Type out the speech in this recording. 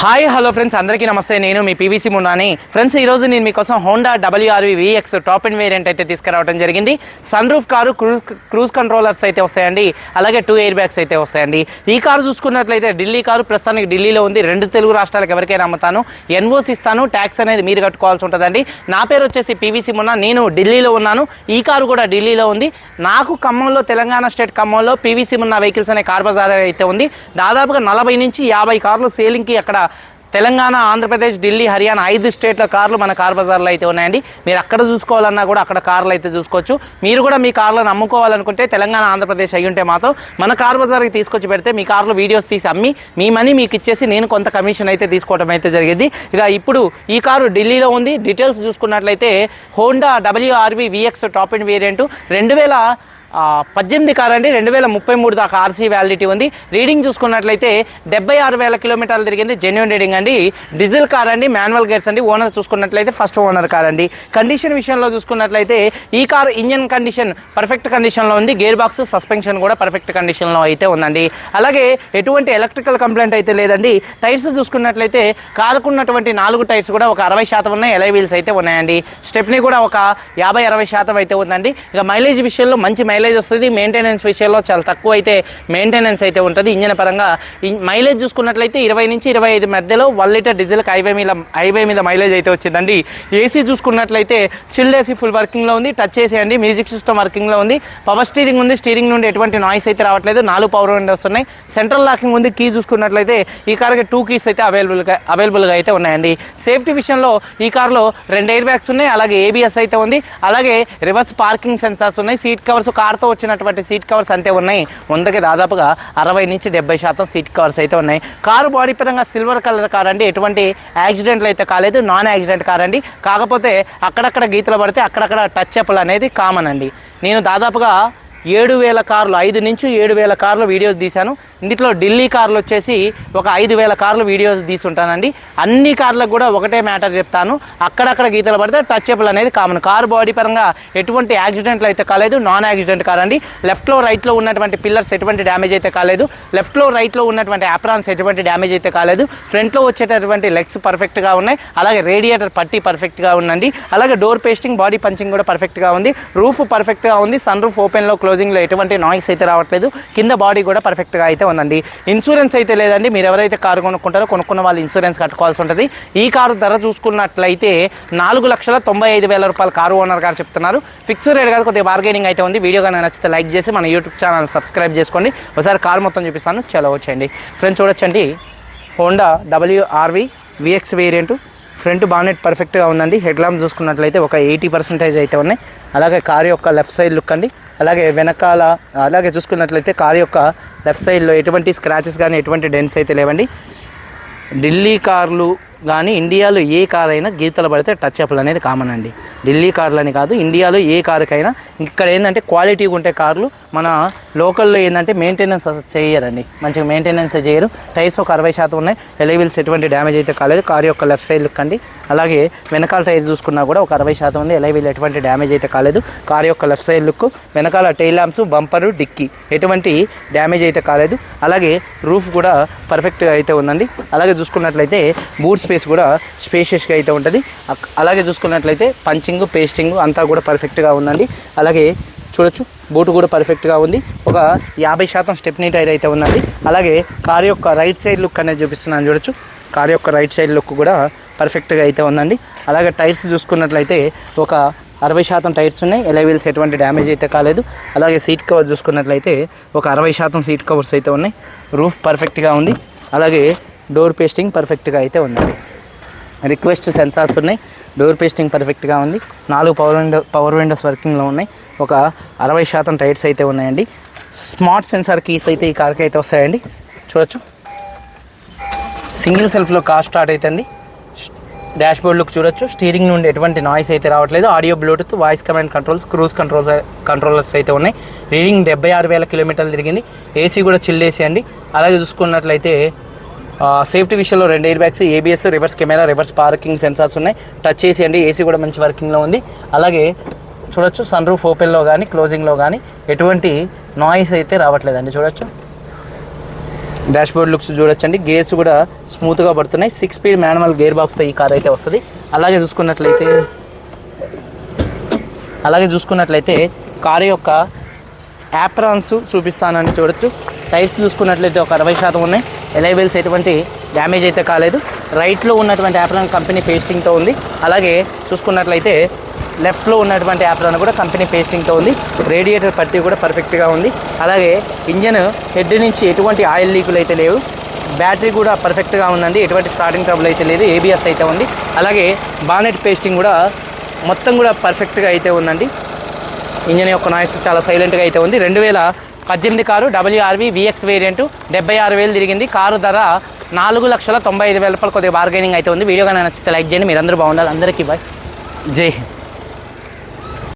Hi hello friends. అందరికీ నమస్తే. నేను మీ పీవీసీ మున్నాని. ఫ్రెండ్స్ ఈరోజు నేను మీకోసం Honda WRV VX top and variant అయితే తీసుకురావడం జరిగింది. Sun roof car cruise cruise controllers అయితే వస్తాయండి. అలాగే టూ ఎయిర్ బ్యాగ్స్ అయితే వస్తాయండి. ఈ కారు చూసుకున్నట్లయితే ఢిల్లీ కారు ప్రస్తుతానికి ఢిల్లీలో ఉంది. రెండు తెలుగు రాష్ట్రాలకు ఎవరికైనా అమ్ముతాను. ఎన్ఓసి ఇస్తాను. ట్యాక్స్ అనేది మీరు కట్టుకోవాల్సి ఉంటుందండి. నా పేరు వచ్చేసి పీవీసీ మున్నా. నేను ఢిల్లీలో ఉన్నాను. ఈ కారు కూడా ఢిల్లీలో ఉంది. నాకు ఖమ్మంలో తెలంగాణ స్టేట్ ఖమ్మంలో పీవీసీ మున్న వెహికల్స్ అనే కార్ బజార్ అయితే ఉంది. దాదాపుగా నలభై నుంచి యాభై కార్లు సేలింగ్కి అక్కడ తెలంగాణ ఆంధ్రప్రదేశ్ ఢిల్లీ హర్యానా ఐదు స్టేట్ల కార్లు మన కార్ బజార్లో అయితే ఉన్నాయండి. మీరు అక్కడ చూసుకోవాలన్నా కూడా అక్కడ కార్లు అయితే చూసుకోవచ్చు. మీరు కూడా మీ కార్లను అమ్ముకోవాలనుకుంటే తెలంగాణ ఆంధ్రప్రదేశ్ అయ్యి ఉంటే మాత్రం మన కార్ బజార్కి తీసుకొచ్చి పెడితే మీ కార్లో వీడియోస్ తీసి అమ్మి మీ మనీ మీకు ఇచ్చేసి నేను కొంత కమిషన్ అయితే తీసుకోవడం అయితే జరిగింది. ఇక ఇప్పుడు ఈ కారు ఢిల్లీలో ఉంది. డీటెయిల్స్ చూసుకున్నట్లయితే Honda WRV VX top and variant రెండు వేల పద్దెనిమిది కార్ అండి రెండు వేల ముప్పై మూడు దాకా ఆర్సీ వ్యాలిడిటీ ఉంది. రీడింగ్ చూసుకున్నట్లయితే డెబ్బై ఆరు వేల కిలోమీటర్లు తిరిగింది జెన్యున్ రీడింగ్ అండి. డీజిల్ కార్ అండి మాన్యువల్ గేర్స్ అండి ఓనర్ చూసుకున్నట్లయితే ఫస్ట్ ఓనర్ కార్ అండి. కండిషన్ విషయంలో చూసుకున్నట్లయితే ఈ కార్ ఇంజన్ కండిషన్ పర్ఫెక్ట్ కండిషన్లో ఉంది. గేర్ బాక్స్ సస్పెన్షన్ కూడా పర్ఫెక్ట్ కండిషన్లో అయితే ఉందండి. అలాగే ఎటువంటి ఎలక్ట్రికల్ కంప్లైంట్ అయితే లేదండి. టైర్స్ చూసుకున్నట్లయితే కారుకున్నటువంటి నాలుగు టైర్స్ కూడా ఒక అరవై శాతం ఉన్నాయి. ఎలై వీల్స్ అయితే ఉన్నాయండి. స్టెప్ని కూడా ఒక యాభై అరవై శాతం అయితే ఉందండి. ఇక మైలేజ్ విషయంలో మంచి మైలేజ్ వస్తుంది మెయింటెనెన్స్ విషయంలో చాలా తక్కువ అయితే మెయింటెనెన్స్ అయితే ఉంటుంది. ఇంజన్ పరంగా మైలేజ్ చూసుకున్నట్లయితే ఇరవై నుంచి ఇరవై ఐదు మధ్యలో వన్ లీటర్ డీజిల్కి హైవే మీద హైవే మీద మైలేజ్ అయితే వచ్చిందండి. ఏసీ చూసుకున్నట్లయితే చిల్డ్ ఏసీ ఫుల్ వర్కింగ్లో ఉంది. టచ్ చేసేయండి మ్యూజిక్ సిస్టమ్ వర్కింగ్లో ఉంది. పవర్ స్టీరింగ్ ఉంది. స్టీరింగ్ నుండి ఎటువంటి నాయిస్ అయితే రావట్లేదు. నాలుగు పవర్ విండోస్ ఉన్నాయి. సెంట్రల్ లాకింగ్ ఉంది. కీ చూసుకున్నట్లయితే ఈ కార్కి టూ కీస్ అయితే అవైలబుల్గా అవైలబుల్గా అయితే ఉన్నాయండి. సేఫ్టీ విషయంలో ఈ కార్లో రెండు ఎయిర్ బ్యాగ్స్ ఉన్నాయి. అలాగే ఏబిఎస్ అయితే ఉంది. అలాగే రివర్స్ పార్కింగ్ సెన్సార్స్ ఉన్నాయి. సీట్ కవర్స్ కార్తో వచ్చినటువంటి సీట్ కవర్స్ అంతే ఉన్నాయి. వందకి దాదాపుగా అరవై నుంచి డెబ్బై శాతం సీట్ కవర్స్ అయితే ఉన్నాయి. కారు బాడీ పరంగా సిల్వర్ కలర్ కార్ అండి. ఎటువంటి యాక్సిడెంట్లు అయితే కాలేదు. నాన్ యాక్సిడెంట్ కార్ అండి. కాకపోతే అక్కడక్కడ గీతలు పడితే అక్కడక్కడ టచ్ అప్లు అనేది కామన్ అండి. నేను దాదాపుగా ఏడు వేల కార్లు ఐదు నుంచి ఏడు వేల కార్లు వీడియోస్ తీశాను. ఇందులో ఢిల్లీ కార్లు వచ్చేసి ఒక ఐదు వేల కార్లు వీడియోస్ తీసుంటానండి అన్ని కార్లకు కూడా ఒకటే మ్యాటర్ చెప్తాను. అక్కడక్కడ గీతలు పడితే టచ్ అప్లు అనేది కామన్. కార్ బాడీ పరంగా ఎటువంటి యాక్సిడెంట్లు అయితే కాలేదు. నాన్ యాక్సిడెంట్ కార్ అండి లెఫ్ట్లో రైట్లో ఉన్నటువంటి పిల్లర్స్ ఎటువంటి డ్యామేజ్ అయితే కాలేదు. లెఫ్ట్లో రైట్లో ఉన్నటువంటి అప్రాన్స్ ఎటువంటి డ్యామేజ్ అయితే కాలేదు. ఫ్రంట్లో వచ్చేటటువంటి లెగ్స్ పర్ఫెక్ట్గా ఉన్నాయి. అలాగే రేడియేటర్ పట్టి పర్ఫెక్ట్గా ఉందండి. అలాగే డోర్ పేస్టింగ్ బాడీ పంచింగ్ కూడా పర్ఫెక్ట్గా ఉంది. రూఫ్ పర్ఫెక్ట్గా ఉంది. సన్ రూఫ్ ఓపెన్లో క్లోజింగ్లో ఎటువంటి నాయిస్ అయితే రావట్లేదు. కింద బాడీ కూడా పర్ఫెక్ట్గా అయితే ఉందండి. ఇన్సూరెన్స్ అయితే లేదండి. మీరు ఎవరైతే కారు కొనుక్కుంటారో కొనుక్కున్న వాళ్ళు ఇన్సూరెన్స్ కట్టుకోవాల్సి ఉంటుంది. ఈ కారు ధర చూసుకున్నట్లయితే నాలుగు లక్షల తొంభై ఐదు వేల రూపాయల కారు ఓనర్ గారు చెప్తున్నారు. ఫిక్స్ రేట్ కాదు కొద్దిగా బార్గెనింగ్ అయితే ఉంది. వీడియో కానీ నచ్చితే లైక్ చేసి మన యూట్యూబ్ ఛానల్ సబ్స్క్రైబ్ చేసుకోండి. ఒకసారి కారు మొత్తం చూపిస్తాను. చలో వచ్చేయండి. ఫ్రెండ్స్ చూడొచ్చండి. Honda WRV VX variant front bonnet పర్ఫెక్ట్గా ఉందండి. హెడ్ ల్యాంప్ చూసుకున్నట్లయితే ఒక ఎయిటీ పర్సెంటేజ్ అయితే ఉన్నాయి. అలాగే కారు యొక్క లెఫ్ట్ సైడ్ లుక్ అండి. అలాగే వెనకాల అలాగే చూసుకున్నట్లయితే కారు యొక్క లెఫ్ట్ సైడ్లో ఎటువంటి స్క్రాచెస్ కానీ ఎటువంటి డెన్స్ అయితే లేవండి. ఢిల్లీ కార్లు కానీ ఇండియాలో ఏ కార్ అయినా గీతలు పడితే టచ్ అప్లు అనేది కామన్ అండి. ఢిల్లీ కార్లని కాదు ఇండియాలో ఏ కారుకైనా ఇక్కడ ఏంటంటే క్వాలిటీగా ఉంటే కార్లు మన లోకల్లో ఏంటంటే మెయింటెనెన్స్ అసలు చేయరండి. మంచిగా మెయింటెనెన్స్ చేయరు. టైర్స్ ఒక అరవై శాతం ఉన్నాయి. ఎలైవిల్స్ ఎటువంటి డ్యామేజ్ అయితే కాలేదు. కార్ యొక్క లెఫ్ట్ సైడ్ లుక్ అండి అలాగే వెనకాల టైర్ చూసుకున్నా కూడా ఒక అరవై శాతం ఉంది. ఎలైవిల్ ఎటువంటి డ్యామేజ్ అయితే కాలేదు. కార్ యొక్క లెఫ్ట్ సైడ్ లుక్ వెనకాల టైల్ ల్యాంప్స్ బంపరు డిక్కీ ఎటువంటి డ్యామేజ్ అయితే కాలేదు. అలాగే రూఫ్ కూడా పర్ఫెక్ట్గా అయితే ఉందండి. అలాగే చూసుకున్నట్లయితే బూట్ స్పేస్ కూడా స్పేషియస్గా అయితే ఉంటుంది. అలాగే చూసుకున్నట్లయితే పంచింగ్ పేస్టింగ్ అంతా కూడా పర్ఫెక్ట్గా ఉందండి. అలాగే చూడొచ్చు. బూట్ కూడా పర్ఫెక్ట్గా ఉంది. ఒక యాభై శాతం స్టెప్నీ టైర్ అయితే ఉందండి అలాగే కార్ యొక్క రైట్ సైడ్ లుక్ అనేది చూపిస్తున్నాను చూడొచ్చు. కార్ యొక్క రైట్ సైడ్ లుక్ కూడా పర్ఫెక్ట్గా అయితే ఉందండి. అలాగే టైర్స్ చూసుకున్నట్లయితే ఒక అరవై శాతం టైర్స్ ఉన్నాయి. ఎలైవీల్స్ ఎటువంటి డ్యామేజ్ అయితే కాలేదు. అలాగే సీట్ కవర్ చూసుకున్నట్లయితే ఒక అరవై శాతం సీట్ కవర్స్ అయితే ఉన్నాయి. రూఫ్ పర్ఫెక్ట్గా ఉంది. అలాగే డోర్ పేస్టింగ్ పర్ఫెక్ట్గా అయితే ఉందండి. రిక్వెస్ట్ సెన్సార్స్ ఉన్నాయి. డోర్ పేస్టింగ్ పర్ఫెక్ట్గా ఉంది. నాలుగు పవర్ విండో పవర్ విండోస్ వర్కింగ్లో ఉన్నాయి. ఒక అరవై శాతం టైర్స్ అయితే ఉన్నాయండి. స్మార్ట్ సెన్సార్ కీస్ అయితే ఈ కార్కి అయితే వస్తాయండి. చూడొచ్చు. సింగిల్ సెల్ఫ్లో కార్ స్టార్ట్ అవుతుంది డాష్ బోర్డ్ లుక్ చూడొచ్చు. స్టీరింగ్ నుండి ఎటువంటి నాయిస్ అయితే రావట్లేదు. Audio bluetooth voice command controls cruise controls controllers అయితే ఉన్నాయి. రీడింగ్ డెబ్బై ఆరు వేల కిలోమీటర్లు తిరిగింది. ఏసీ కూడా చిల్లేసి అండి అలాగే చూసుకున్నట్లయితే సేఫ్టీ విషయంలో రెండు air bags ABS reverse camera reverse parking sensors ఉన్నాయి. టచ్ ఏసీ అండి ఏసీ కూడా మంచి వర్కింగ్లో ఉంది. అలాగే చూడొచ్చు సన్ రూఫ్ ఓపెన్లో కానీ క్లోజింగ్లో కానీ ఎటువంటి నాయిస్ అయితే రావట్లేదండి. చూడొచ్చు. డాష్ బోర్డ్ లుక్స్ చూడొచ్చండి. గేర్స్ కూడా స్మూత్గా పడుతున్నాయి. సిక్స్ స్పీడ్ మాన్యువల్ గేర్ బాక్స్తో ఈ కార్ అయితే వస్తుంది. అలాగే చూసుకున్నట్లయితే అలాగే చూసుకున్నట్లయితే కారు యొక్క యాప్రాన్స్ చూపిస్తానని చూడొచ్చు. టైర్స్ చూసుకున్నట్లయితే ఒక అరవై శాతం ఉన్నాయి. ఎలైబెల్స్ ఎటువంటి డ్యామేజ్ అయితే కాలేదు. రైట్లో ఉన్నటువంటి యాప్రాన్ కంపెనీ పేస్టింగ్తో ఉంది. అలాగే చూసుకున్నట్లయితే లెఫ్ట్లో ఉన్నటువంటి యాప్రాన్ కూడా కంపెనీ పేస్టింగ్తో ఉంది. రేడియేటర్ పట్టి కూడా పర్ఫెక్ట్గా ఉంది. అలాగే ఇంజన్ హెడ్ నుంచి ఎటువంటి ఆయిల్ లీకులు అయితే లేవు. బ్యాటరీ కూడా పర్ఫెక్ట్గా ఉందండి. ఎటువంటి స్టార్టింగ్ ట్రబుల్ అయితే లేదు. ఏబిఎస్ అయితే ఉంది. అలాగే బానెట్ పేస్టింగ్ కూడా మొత్తం కూడా పర్ఫెక్ట్గా అయితే ఉందండి. ఇంజన్ యొక్క నాయిస్ చాలా సైలెంట్గా అయితే ఉంది. రెండు వేల పద్దెనిమిది కారు డబ్ల్యూఆర్వి విఎక్స్ వేరియంట్ డెబ్బై ఆరు వేలు తిరిగింది. కారు ధర నాలుగు లక్షల తొంభై ఐదు వేల రూపాయలు కొద్దిగా బార్గెనింగ్ అయితే ఉంది. వీడియో కానీ నచ్చితే లైక్ చేయండి. మీరందరూ బాగుండాలి. అందరికీ బాయ్. జై హింద్.